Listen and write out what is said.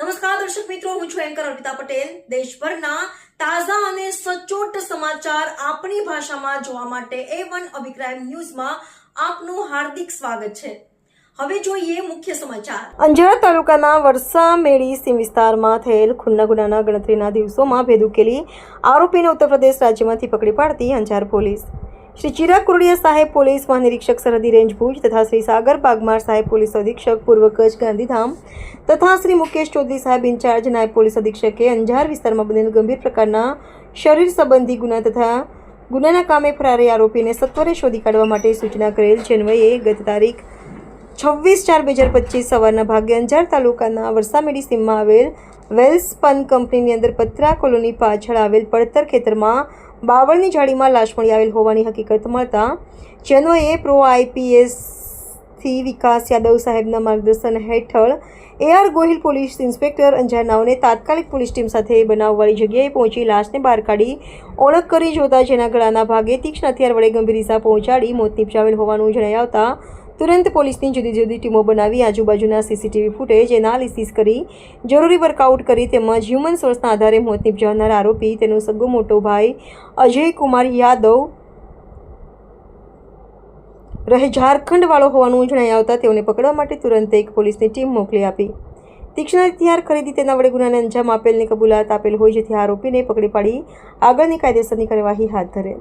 નમસ્કાર, દર્શક મિત્રો, હું છું એન્કર અર્પિતા પટેલ. દેશભરના તાજા અને સચોટ સમાચાર આપણી ભાષામાં જોવા માટે એ વન અભિક્રાઇમ ન્યૂઝમાં આપનું હાર્દિક સ્વાગત છે. હવે જોઈએ મુખ્ય સમાચાર. અંજાર તાલુકાના વરસા મેળી સીમ વિસ્તારમાં થયેલ ખૂનના ગુનાના ગણતરીના દિવસોમાં ભેદ ઉકેલી આરોપીને ઉત્તર પ્રદેશ રાજ્યમાંથી પકડી પાડતી અંજાર પોલીસ. શ્રી ચિરાગ કુરડિયા સાહેબ પોલીસ મહાનિરીક્ષક સરહદી રેન્જ ભુજ તથા શ્રી સાગર બાગમાર સાહેબ પોલીસ અધિક્ષક પૂર્વ કચ્છ ગાંધીધામ તથા શ્રી મુકેશ ચૌધરી સાહેબ ઇન્ચાર્જ નાયબ પોલીસ અધિક્ષકે અંજાર વિસ્તારમાં બનેલ ગંભીર પ્રકારના શરીર સંબંધી ગુના તથા ગુનાના કામે ફરારી આરોપીને સત્વરે શોધી કાઢવા માટે સૂચના કરેલ છે અન્વયે ગત તારીખ છવ્વીસ ચાર બે હજાર પચીસ સવારના ભાગે અંજાર તાલુકાના વરસામેડી સીમમાં આવેલ વેલ્સ પન કંપનીની અંદર પત્રા કોલોની પાછળ આવેલ પડતર ખેતરમાં બાવળની જાળીમાં લાશ મળી આવેલ હોવાની હકીકત મળતા જેનો એ પ્રો આઈપીએસથી વિકાસ યાદવ સાહેબના માર્ગદર્શન હેઠળ AR Gohil police inspector Anjar નાવને તાત્કાલિક પોલીસ ટીમ સાથે બનાવવાળી જગ્યાએ પહોંચી લાશને બહાર કાઢી ઓળખ કરી જોતા જેના ગળાના ભાગે તીક્ષ્ણ હથિયાર વડે ગંભીર ઇજા પહોંચાડી મોત નિપજાવેલ હોવાનું જણાઈ આવતા તુરંત પોલીસની જુદી જુદી ટીમો બનાવી આજુબાજુના સીસીટીવી ફૂટેજ એનાલિસિસ કરી, જરૂરી વર્કઆઉટ કરી તેમજ હ્યુમન સોર્સના આધારે મોત નિપજાવનાર આરોપી, તેનો સગો મોટો ભાઈ અજય કુમાર યાદવ રહે ઝારખંડવાળો હોવાનું જણાઈ આવતા તેઓને પકડવા માટે તુરંત એક પોલીસની ટીમ મોકલી આપી. તીક્ષ્ણ હથિયાર ખરીદી તેના વડે ગુનાને અંજામ આપેલની કબૂલાત આપેલ હોય જેથી આરોપીને પકડી પાડી, આગળની કાયદેસરની કાર્યવાહી હાથ ધરે.